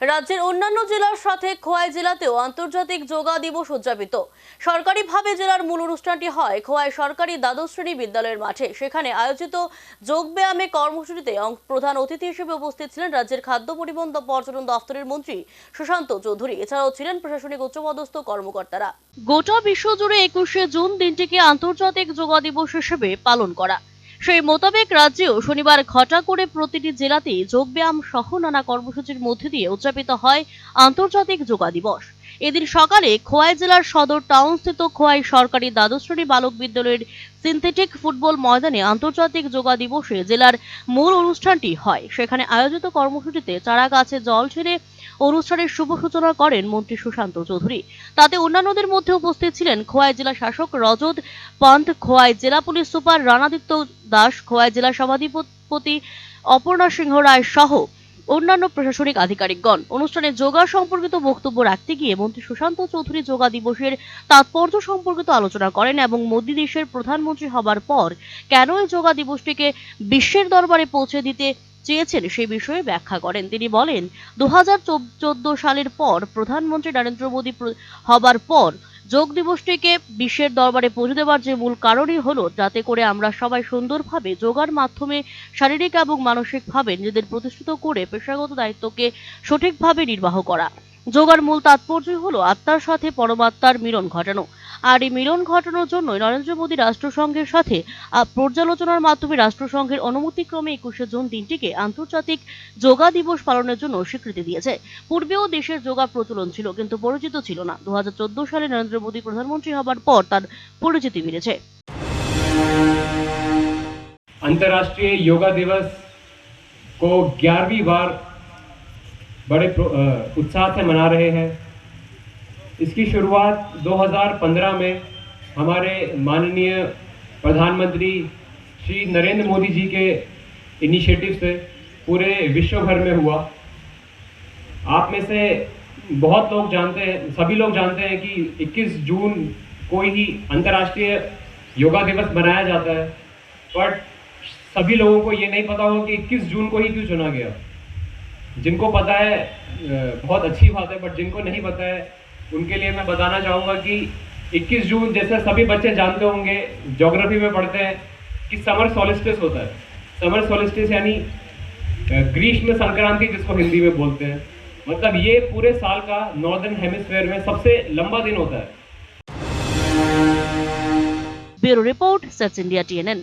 রাজ্যের অন্যান্য জেলার সাথে খোয়াই জেলাতেও আন্তর্জাতিক যোগা দিবস উদযাপিত। সরকারিভাবে জেলার মূল অনুষ্ঠানটি হয় খোয়াই সরকারি দ্বাদশ শ্রেণি বিদ্যালয়ের মাঠে। সেখানে আয়োজিত যোগব্যায়ামে কর্মসূচিতে প্রধান অতিথি হিসেবে উপস্থিত ছিলেন রাজ্যের খাদ্য পরিবহন পর্যটন দফতরের মন্ত্রী সুশান্ত চৌধুরী। এছাড়াও ছিলেন প্রশাসনিক উচ্চপদস্থ কর্মকর্তারা। গোটা বিশ্বজুড়ে একুশে জুন দিনটিকে আন্তর্জাতিক যোগা দিবস হিসেবে পালন করা। সেই মোতাবেক রাজ্যেও শনিবার ঘটা করে প্রতিটি জেলাতেই যোগব্যায়াম সহ নানা কর্মসূচির মধ্যে দিয়ে উদযাপিত হয় আন্তর্জাতিক যোগা দিবস। এদিন সকালে খোয়াই জেলার সদর টাউনস্থিত খোয়াই সরকারি দ্বাদশ শ্রেণি বালক বিদ্যালয়ের সিনথেটিক ফুটবল ময়দানে আন্তর্জাতিক যোগা দিবসে জেলার মূল অনুষ্ঠানটি হয়। সেখানে আয়োজিত কর্মসূচিতে চারা গাছে জল ছেড়ে অনুষ্ঠানের শুভ সূচনা করেন মন্ত্রী সুশান্ত চৌধুরী। তাতে অন্যান্যদের মধ্যে উপস্থিত ছিলেন খোয়াই জেলা শাসক রজত পন্থ খোয়াই জেলা পুলিশ সুপার রানাদিত্য দাস, খোয়াই জেলা সভাধিপতি অপর্ণা সিংহ রায় সহ অন্যান্য প্রশাসনিক আধিকারিকগণ। অনুষ্ঠানে যোগা সম্পর্কিত বক্তব্য রাখতে গিয়ে মন্ত্রী সুশান্ত চৌধুরী যোগা দিবসের তাৎপর্য সম্পর্কিত আলোচনা করেন এবং মোদী দেশের প্রধানমন্ত্রী হবার পর কেন এই যোগা দিবসটিকে বিশ্বের দরবারে পৌঁছে দিতে চেয়েছেন সেই বিষয়ে ব্যাখ্যা করেন। তিনি বলেন, দু হাজার চোদ্দ সালের পর প্রধানমন্ত্রী নরেন্দ্র মোদী হবার পর যোগ দিবসটিকে বিশ্বের দরবারে পৌঁছে দেওয়ার যে মূল কারণই হলো, যাতে করে আমরা সবাই সুন্দরভাবে যোগার মাধ্যমে শারীরিক এবং মানসিকভাবে নিজেদের প্রতিষ্ঠিত করে পেশাগত দায়িত্বকে সঠিকভাবে নির্বাহ করা। যোগার মূল তাৎপর্য হলো আত্মার সাথে পরমাত্মার মিলন ঘটানো। আর এই মিলন ঘটানোর জন্য নরেন্দ্র মোদী রাষ্ট্রসংঘের সাথে আহ, পর্যালোচনার মাধ্যমে রাষ্ট্রসংঘের অনুমতিক্রমে একুশে জুন দিনটিকে আন্তর্জাতিক যোগা দিবস পালনের জন্য স্বীকৃতি দিয়েছে পূর্বেও দেশের যোগা প্রচলন ছিল কিন্তু পরিচিত ছিল না দু সালে নরেন্দ্র মোদী প্রধানমন্ত্রী হবার পর তার পরিচিতি বেড়েছে अंतर्राष्ट्रीय योगा दिवस को ग्यारहवीं बार बड़े प्रो- अ, उत्साह से मना रहे हैं इसकी शुरुआत 2015 में हमारे माननीय प्रधानमंत्री श्री नरेंद्र मोदी जी के इनिशिएटिव से पूरे विश्व भर में हुआ। आप में से बहुत लोग जानते हैं, सभी लोग जानते हैं कि 21 जून को ही अंतर्राष्ट्रीय योगा दिवस मनाया जाता है, बट सभी लोगों को ये नहीं पता होगा कि 21 जून को ही क्यों चुना गया। जिनको पता है बहुत अच्छी बात है, बट जिनको नहीं पता है उनके लिए मैं बताना चाहूँगा कि 21 जून, जैसे सभी बच्चे जानते होंगे जोग्राफी में पढ़ते हैं कि समर सोलिस्टिस होता है। समर सोलिस्टिस यानी ग्रीष्म संक्रांति जिसको हिंदी में बोलते हैं। मतलब ये पूरे साल का नॉर्दर्न हेमिस्फेयर में सबसे लंबा दिन होता है। Bureau report, Sach India TNN